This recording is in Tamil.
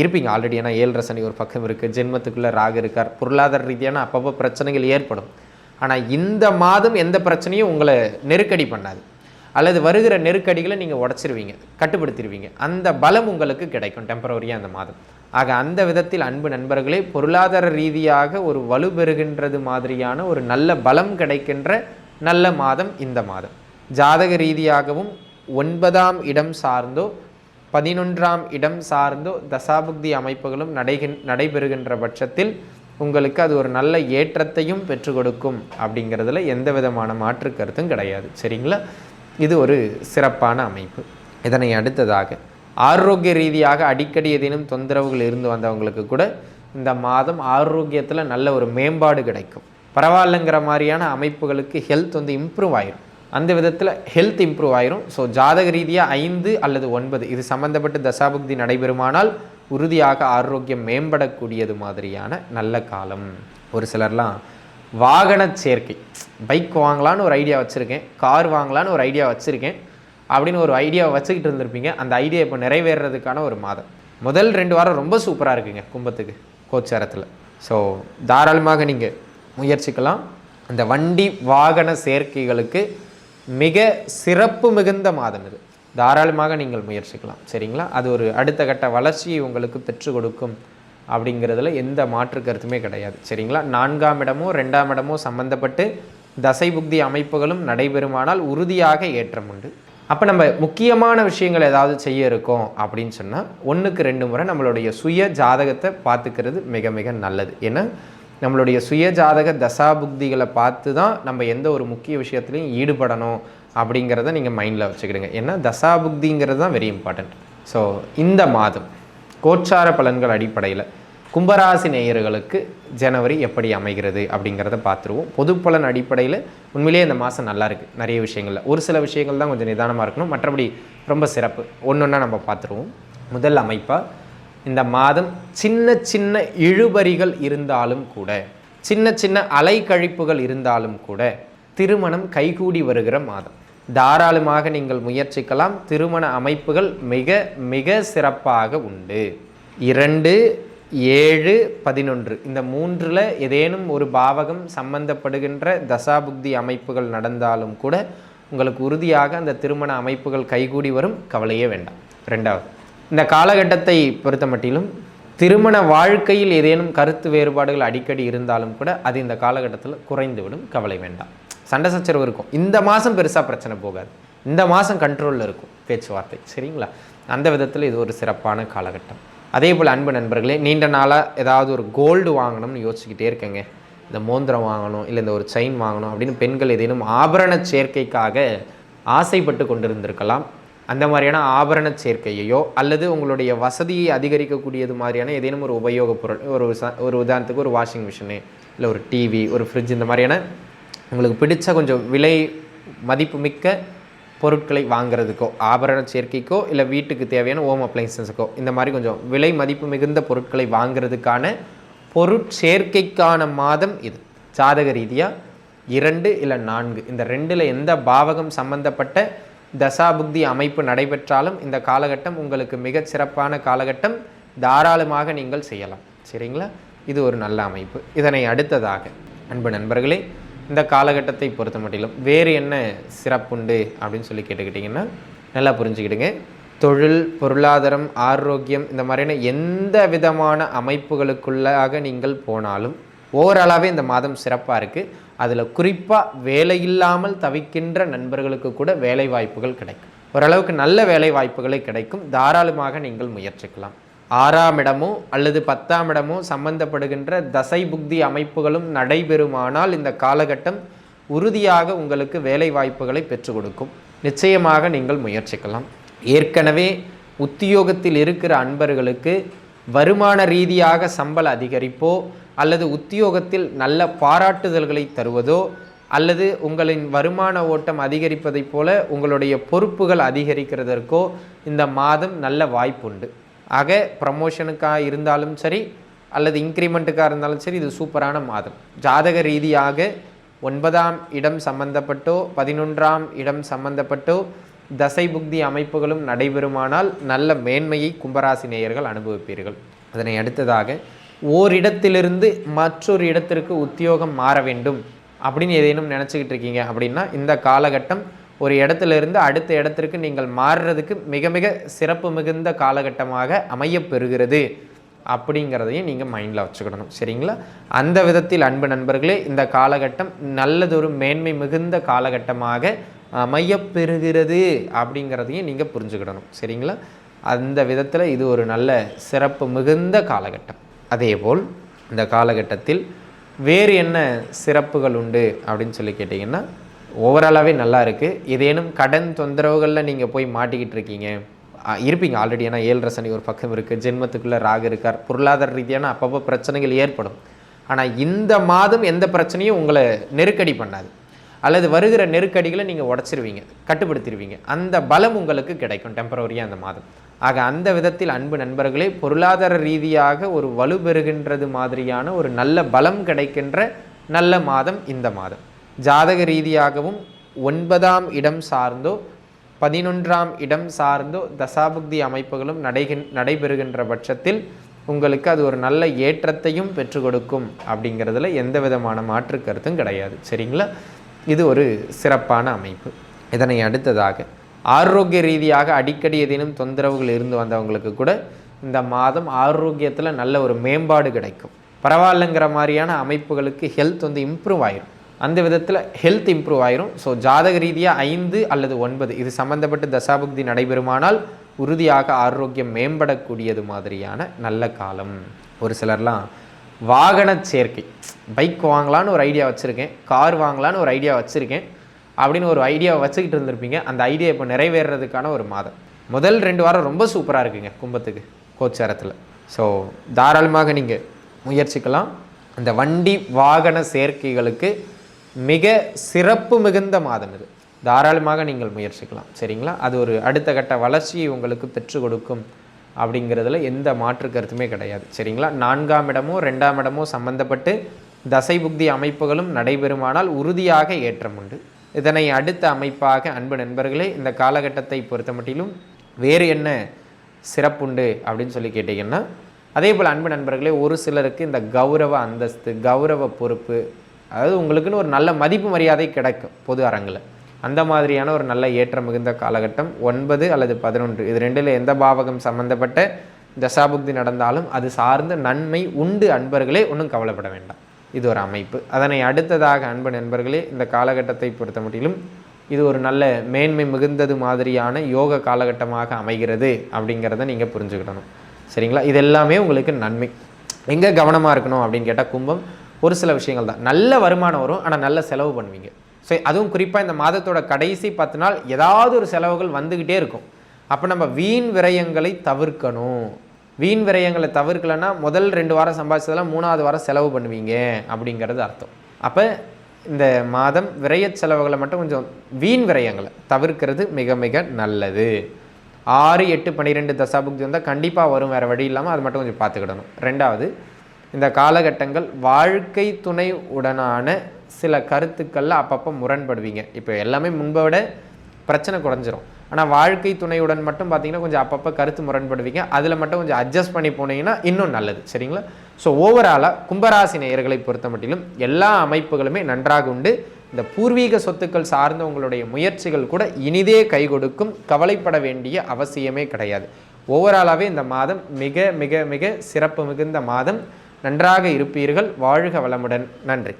இருப்பீங்க. ஆல்ரெடி ஏன்னா ஏழரை சனி ஒரு பக்கம் இருக்குது ஜென்மத்துக்குள்ளே ராகு இருக்கார். பொருளாதார ரீதியான அப்பப்போ பிரச்சனைகள் ஏற்படும். ஆனால் இந்த மாதம் எந்த பிரச்சனையும் உங்களை நெருக்கடி பண்ணாது. அல்லது வருகிற நெருக்கடிகளை நீங்கள் உடச்சிருவீங்க. கட்டுப்படுத்திடுவீங்க அந்த பலம் உங்களுக்கு கிடைக்கும் டெம்பரவரியாக அந்த மாதம். ஆக அந்த விதத்தில் அன்பு நண்பர்களே பொருளாதார ரீதியாக ஒரு வலு பெறுகின்றது மாதிரியான ஒரு நல்ல பலம் கிடைக்கின்ற நல்ல மாதம் இந்த மாதம். ஜாதக ரீதியாகவும் ஒன்பதாம் இடம் சார்ந்தோ பதினொன்றாம் இடம் சார்ந்தோ தசாபுக்தி அமைப்புகளும் நடைகின் நடைபெறுகின்ற பட்சத்தில் உங்களுக்கு அது ஒரு நல்ல ஏற்றத்தையும் பெற்று கொடுக்கும் அப்படிங்கிறதுல எந்த விதமான மாற்று கருத்தும் கிடையாது. சரிங்களா? இது ஒரு சிறப்பான அமைப்பு. இதனை அடுத்ததாக ஆரோக்கிய ரீதியாக அடிக்கடி ஏதேனும் தொந்தரவுகள் இருந்து வந்தவங்களுக்கு கூட இந்த மாதம் ஆரோக்கியத்தில் நல்ல ஒரு மேம்பாடு கிடைக்கும். பரவாயில்லைங்கிற மாதிரியான அமைப்புகளுக்கு ஹெல்த் வந்து இம்ப்ரூவ் ஆயிரும். அந்த விதத்தில் ஹெல்த் இம்ப்ரூவ் ஆயிரும். ஸோ ஜாதக ரீதியாக ஐந்து அல்லது ஒன்பது இது சம்பந்தப்பட்டு தசாபுக்தி நடைபெறுமானால் உறுதியாக ஆரோக்கியம் மேம்படக்கூடியது மாதிரியான நல்ல காலம். ஒரு சிலர்லாம் வாகன சேர்க்கை. பைக் வாங்கலான்னு ஒரு ஐடியா வச்சுருக்கேன். கார் வாங்கலான்னு ஒரு ஐடியா வச்சுருக்கேன். அப்படின்னு ஒரு ஐடியா வச்சுக்கிட்டு இருந்திருப்பீங்க. அந்த ஐடியா இப்போ நிறைவேறதுக்கான ஒரு மாதம். முதல் ரெண்டு வாரம் ரொம்ப சூப்பராக இருக்குங்க கும்பத்துக்கு கோச்சாரத்தில். ஸோ தாராளமாக நீங்கள் முயற்சிக்கலாம். அந்த வண்டி வாகன சேர்க்கைகளுக்கு மிக சிறப்பு மிகுந்த மாதம் இது. தாராளமாக நீங்கள் முயற்சிக்கலாம். சரிங்களா? அது ஒரு அடுத்த கட்ட வளர்ச்சியை உங்களுக்கு பெற்றுக் கொடுக்கும் அப்படிங்கிறதுல எந்த மாற்று கருத்துமே கிடையாது. சரிங்களா? நான்காம் இடமோ ரெண்டாம் இடமோ சம்பந்தப்பட்டு தசை புக்தி அமைப்புகளும் நடைபெறுமானால் உறுதியாக ஏற்றம் உண்டு. அப்போ நம்ம முக்கியமான விஷயங்கள் ஏதாவது செய்ய இருக்கோம் அப்படின்னு சொன்னால் ஒன்றுக்கு ரெண்டு முறை நம்மளுடைய சுய ஜாதகத்தை பார்த்துக்கிறது மிக மிக நல்லது. ஏன்னா நம்மளுடைய சுயஜாதக தசாபுக்திகளை பார்த்து தான் நம்ம எந்த ஒரு முக்கிய விஷயத்துலையும் ஈடுபடணும் அப்படிங்கிறத நீங்கள் மைண்டில் வச்சுக்கிடுங்க. ஏன்னா தசாபுக்திங்கிறது தான் வெரி இம்பார்ட்டண்ட் ஸோ இந்த மாதம் கோச்சார பலன்கள் அடிப்படையில் கும்பராசி நேயர்களுக்கு ஜனவரி எப்படி அமைகிறது அப்படிங்கிறத பார்த்துருவோம். பொது பலன் அடிப்படையில் உண்மையிலேயே இந்த மாதம் நல்லா இருக்குது நிறைய விஷயங்களில். ஒரு சில விஷயங்கள் தான் கொஞ்சம் நிதானமாக இருக்கணும். மற்றபடி ரொம்ப சிறப்பு. ஒன்று ஒன்றா நம்ம பார்த்துருவோம். முதல் அமைப்பாக இந்த மாதம் சின்ன சின்ன இழுபறிகள் இருந்தாலும் கூட சின்ன சின்ன அலைக்கழிப்புகள் இருந்தாலும் கூட திருமணம் கைகூடி வருகிற மாதம். தாராளமாக நீங்கள் முயற்சிக்கலாம். திருமண அமைப்புகள் மிக மிக சிறப்பாக உண்டு. இரண்டு ஏழு பதினொன்று. இந்த மூன்றில் ஏதேனும் ஒரு பாவகம் சம்பந்தப்படுகின்ற தசாபுக்தி அமைப்புகள் நடந்தாலும் கூட உங்களுக்கு உறுதியாக அந்த திருமண அமைப்புகள் கைகூடி வரும். கவலையே வேண்டாம். ரெண்டாவது இந்த காலகட்டத்தை பொறுத்த மட்டிலும் திருமண வாழ்க்கையில் ஏதேனும் கருத்து வேறுபாடுகள் அடிக்கடி இருந்தாலும் கூட அது இந்த காலகட்டத்தில் குறைந்துவிடும். கவலை வேண்டாம். சண்டை சச்சரவு இருக்கும். இந்த மாதம் பெருசாக பிரச்சனை போகாது. இந்த மாதம் கண்ட்ரோலில் இருக்கும் பேச்சுவார்த்தை. சரிங்களா? அந்த விதத்தில் இது ஒரு சிறப்பான காலகட்டம். அதே போல் அன்பு நண்பர்களே நீண்ட நாளாக ஏதாவது ஒரு கோல்டு வாங்கணும்னு யோசிச்சுக்கிட்டே இருக்கேங்க. இந்த மோந்திரம் வாங்கணும் இல்லை இந்த ஒரு செயின் வாங்கணும் அப்படின்னு பெண்கள் ஏதேனும் ஆபரண சேர்க்கைக்காக ஆசைப்பட்டு கொண்டிருந்திருக்கலாம். அந்த மாதிரியான ஆபரண சேர்க்கையையோ அல்லது உங்களுடைய வசதியை அதிகரிக்கக்கூடியது மாதிரியான ஏதேனும் ஒரு உபயோகப் பொருள் ஒரு ஒரு உதாரணத்துக்கு ஒரு வாஷிங் மிஷினு இல்லை ஒரு டிவி ஒரு ஃப்ரிட்ஜ் இந்த மாதிரியான உங்களுக்கு பிடிச்ச கொஞ்சம் விலை மதிப்புமிக்க பொருட்களை வாங்குறதுக்கோ ஆபரண சேர்க்கைக்கோ இல்லை வீட்டுக்கு தேவையான ஹோம் அப்ளைன்சஸுக்கோ இந்த மாதிரி கொஞ்சம் விலை மதிப்பு மிகுந்த பொருட்களை வாங்குறதுக்கான பொருட்சேர்க்கைக்கான மாதம் இது. ஜாதக ரீதியாக இரண்டு இல்லை நான்கு. இந்த ரெண்டில் எந்த பாவகம் சம்பந்தப்பட்ட தசாபுக்தி அமைப்பு நடைபெற்றாலும் இந்த காலகட்டம் உங்களுக்கு மிகச் சிறப்பான காலகட்டம். தாராளமாக நீங்கள் செய்யலாம். சரிங்களா? இது ஒரு நல்ல அமைப்பு. இதனை அடுத்ததாக அன்பு நண்பர்களே இந்த காலகட்டத்தை பொறுத்த மட்டிலும் வேறு என்ன சிறப்புண்டு அப்படின்னு சொல்லி கேட்டுக்கிட்டிங்கன்னா நல்லா புரிஞ்சுக்கிடுங்க. தொழில் பொருளாதாரம் ஆரோக்கியம் இந்த மாதிரியான எந்த விதமான அமைப்புகளுக்குள்ளாக நீங்கள் போனாலும் ஓரளவே இந்த மாதம் சிறப்பாக இருக்குது அதில் குறிப்பாக வேலை இல்லாமல் தவிக்கின்ற நண்பர்களுக்கு கூட வேலை வாய்ப்புகள் கிடைக்கும். ஓரளவுக்கு நல்ல வேலை வாய்ப்புகளை கிடைக்கும். தாராளமாக நீங்கள் முயற்சிக்கலாம். ஆறாம் இடமோ அல்லது பத்தாம் இடமோ சம்பந்தப்படுகின்ற தசை புக்தி அமைப்புகளும் நடைபெறுமானால் இந்த காலகட்டம் உறுதியாக உங்களுக்கு வேலை வாய்ப்புகளை பெற்றுக் கொடுக்கும். நிச்சயமாக நீங்கள் முயற்சிக்கலாம். ஏற்கனவே உத்தியோகத்தில் இருக்கிற அன்பர்களுக்கு வருமான ரீதியாக சம்பள அதிகரிப்போ அல்லது உத்தியோகத்தில் நல்ல பாராட்டுதல்களை தருவதோ அல்லது உங்களின் வருமான ஓட்டம் அதிகரிப்பதைப் போல உங்களுடைய பொறுப்புகள் அதிகரிக்கிறதற்கோ இந்த மாதம் நல்ல வாய்ப்புண்டு. ஆக ப்ரமோஷனுக்காக இருந்தாலும் சரி அல்லது இன்க்ரிமெண்ட்டுக்காக இருந்தாலும் சரி இது சூப்பரான மாதம். ஜாதக ரீதியாக ஒன்பதாம் இடம் சம்பந்தப்பட்டோ பதினொன்றாம் இடம் சம்பந்தப்பட்டோ தசை புக்தி அமைப்புகளும் நடைபெறுமானால் நல்ல மேன்மையை கும்பராசி நேயர்கள் அனுபவிப்பீர்கள். அதனை அடுத்ததாக ஓரிடத்திலிருந்து மற்றொரு இடத்திற்கு உத்தியோகம் மாற வேண்டும் அப்படின்னு ஏதேனும் நினச்சிக்கிட்டு இருக்கீங்க அப்படின்னா இந்த காலகட்டம் ஒரு இடத்துல இருந்து அடுத்த இடத்திற்கு நீங்கள் மாறுறதுக்கு மிக மிக சிறப்பு மிகுந்த காலகட்டமாக அமையப்பெறுகிறது அப்படிங்கிறதையும் நீங்கள் மைண்டில் வச்சுக்கிடணும். சரிங்களா? அந்த விதத்தில் அன்பு நண்பர்களே இந்த காலகட்டம் நல்லதொரு மேன்மை மிகுந்த காலகட்டமாக அமையப்பெறுகிறது அப்படிங்கிறதையும் நீங்கள் புரிஞ்சுக்கிடணும். சரிங்களா? அந்த விதத்தில் இது ஒரு நல்ல சிறப்பு மிகுந்த காலகட்டம். அதேபோல் இந்த காலகட்டத்தில் வேறு என்ன சிறப்புகள் உண்டு அப்படின்னு சொல்லி கேட்டிங்கன்னா ஓவராலாகவே நல்லா இருக்குது இதேனும் கடன் தொந்தரவுகளில் நீங்கள் போய் மாட்டிக்கிட்டு இருக்கீங்க. இருப்பீங்க ஆல்ரெடி ஏன்னா ஏழரை சனி ஒரு பக்கம் இருக்குது ஜென்மத்துக்குள்ளே ராகு இருக்கார். பொருளாதார ரீதியான அப்பப்போ பிரச்சனைகள் ஏற்படும். ஆனால் இந்த மாதம் எந்த பிரச்சனையும் உங்களை நெருக்கடி பண்ணாது. அல்லது வருகிற நெருக்கடிகளை நீங்கள் உடச்சிருவீங்க கட்டுப்படுத்திடுவீங்க அந்த பலம் உங்களுக்கு கிடைக்கும் டெம்பரவரியாக அந்த மாதம். ஆக அந்த விதத்தில் அன்பு நண்பர்களே பொருளாதார ரீதியாக ஒரு வலு பெறுகின்றது மாதிரியான ஒரு நல்ல பலம் கிடைக்கின்ற நல்ல மாதம் இந்த மாதம். ஜாதக ரீதியாகவும் ஒன்பதாம் இடம் சார்ந்தோ பதினொன்றாம் இடம் சார்ந்தோ தசாபுக்தி அமைப்புகளும் நடைகின் நடைபெறுகின்ற பட்சத்தில் உங்களுக்கு அது ஒரு நல்ல ஏற்றத்தையும் பெற்றுக் கொடுக்கும் அப்படிங்கிறதுல எந்த விதமான மாற்று கருத்தும் கிடையாது. சரிங்களா? இது ஒரு சிறப்பான அமைப்பு. இதனை அடுத்ததாக ஆரோக்கிய ரீதியாக அடிக்கடி ஏதேனும் தொந்தரவுகள் இருந்து வந்தவங்களுக்கு கூட இந்த மாதம் ஆரோக்கியத்தில் நல்ல ஒரு மேம்பாடு கிடைக்கும். பரவாயில்லைங்கிற மாதிரியான அமைப்புகளுக்கு ஹெல்த் வந்து இம்ப்ரூவ் ஆயிரும். அந்த விதத்தில் ஹெல்த் இம்ப்ரூவ் ஆயிரும். ஸோ ஜாதக ரீதியாக ஐந்து அல்லது ஒன்பது இது சம்மந்தப்பட்ட தசாபுக்தி நடைபெறுமானால் உறுதியாக ஆரோக்கியம் மேம்படக்கூடியது மாதிரியான நல்ல காலம். ஒரு சிலர்லாம் வாகன சேர்க்கை. பைக் வாங்கலான்னு ஒரு ஐடியா வச்சுருக்கேன். கார் வாங்கலான்னு ஒரு ஐடியா வச்சுருக்கேன். அப்படின்னு ஒரு ஐடியா வச்சுக்கிட்டு இருந்திருப்பீங்க. அந்த ஐடியா இப்போ நிறைவேறதுக்கான ஒரு மாதம். முதல் ரெண்டு வாரம் ரொம்ப சூப்பராக இருக்குங்க கும்பத்துக்கு கோச்சாரத்தில். ஸோ தாராளமாக நீங்கள் முயற்சிக்கலாம். அந்த வண்டி வாகன சேர்க்கைகளுக்கு மிக சிறப்பு மிகுந்த மாதம் இது. தாராளமாக நீங்கள் முயற்சிக்கலாம். சரிங்களா? அது ஒரு அடுத்த கட்ட வளர்ச்சியை உங்களுக்கு பெற்றுக் கொடுக்கும் அப்படிங்கிறதுல எந்த மாற்று கருத்துமே கிடையாது. சரிங்களா? நான்காம் இடமோ ரெண்டாம் இடமோ சம்பந்தப்பட்டு தசை புக்தி அமைப்புகளும் நடைபெறுமானால் உறுதியாக ஏற்றம் உண்டு. இதனை அடுத்த அமைப்பாக அன்பு நண்பர்களே இந்த காலகட்டத்தை பொறுத்த மட்டிலும் வேறு என்ன சிறப்புண்டு அப்படின்னு சொல்லி கேட்டிங்கன்னா அதே போல் அன்பு நண்பர்களே ஒரு சிலருக்கு இந்த கௌரவ அந்தஸ்து கௌரவ பொறுப்பு அதாவது உங்களுக்குன்னு ஒரு நல்ல மதிப்பு மரியாதை கிடைக்கும் பொது அரங்கில். அந்த மாதிரியான ஒரு நல்ல ஏற்றம் மிகுந்த காலகட்டம். ஒன்பது அல்லது பதினொன்று. இது ரெண்டில் எந்த பாவகம் சம்பந்தப்பட்ட தசாபுக்தி நடந்தாலும் அது சார்ந்த நன்மை உண்டு அன்பர்களே ஒன்றும் கவலைப்பட வேண்டாம். இது ஒரு அமைப்பு. அதனை அடுத்ததாக அன்பு நண்பர்களே இந்த காலகட்டத்தை பொறுத்த மட்டிலும் இது ஒரு நல்ல மேன்மை மிகுந்தது மாதிரியான யோக காலகட்டமாக அமைகிறது அப்படிங்கிறத நீங்கள் புரிஞ்சுக்கிடணும். சரிங்களா? இது எல்லாமே உங்களுக்கு நன்மை. எங்கே கவனமாக இருக்கணும் அப்படின்னு கேட்டால் கும்பம். ஒரு சில விஷயங்கள் தான். நல்ல வருமானம் வரும் ஆனால் நல்ல செலவு பண்ணுவீங்க. ஸோ அதுவும் குறிப்பாக இந்த மாதத்தோட கடைசி பத்து நாள் ஏதாவது ஒரு செலவுகள் வந்துக்கிட்டே இருக்கும். அப்போ நம்ம வீண் விரயங்களை தவிர்க்கணும். வீண் விரயங்களை தவிர்க்கலைன்னா முதல் ரெண்டு வாரம் சம்பாதிச்சதெல்லாம் மூணாவது வாரம் செலவு பண்ணுவீங்க அப்படிங்கிறது அர்த்தம். அப்போ இந்த மாதம் விரய செலவுகளை மட்டும் கொஞ்சம் வீண் விரயங்களை தவிர்க்கிறது மிக மிக நல்லது. ஆறு எட்டு பன்னிரெண்டு தசாபுக்தி வந்தால் கண்டிப்பாக வரும் வேறு வழி இல்லாமல் அது மட்டும் கொஞ்சம் பார்த்துக்கிடணும். ரெண்டாவது இந்த காலகட்டங்கள் வாழ்க்கை துணை உடனான சில கருத்துக்களில் அப்பப்போ முரண்படுவீங்க. இப்போ எல்லாமே முன்பை விட பிரச்சனை குறைஞ்சிரும். ஆனால் வாழ்க்கை துணையுடன் மட்டும் பார்த்தீங்கன்னா கொஞ்சம் அப்பப்போ கருத்து முரண்படுவீங்க. அதில் மட்டும் கொஞ்சம் அட்ஜஸ்ட் பண்ணி போனீங்கன்னா இன்னும் நல்லது. சரிங்களா? ஸோ ஓவராலாக கும்பராசி நேயர்களை பொறுத்த மட்டிலும் எல்லா அமைப்புகளுமே நன்றாக உண்டு. இந்த பூர்வீக சொத்துக்கள் சார்ந்த உங்களுடைய முயற்சிகள் கூட இனிதே கை கொடுக்கும். கவலைப்பட வேண்டிய அவசியமே கிடையாது. ஓவராலாகவே இந்த மாதம் மிக மிக மிக சிறப்பு மிகுந்த மாதம். நன்றாக இருப்பீர்கள். வாழ்க வளமுடன். நன்றி.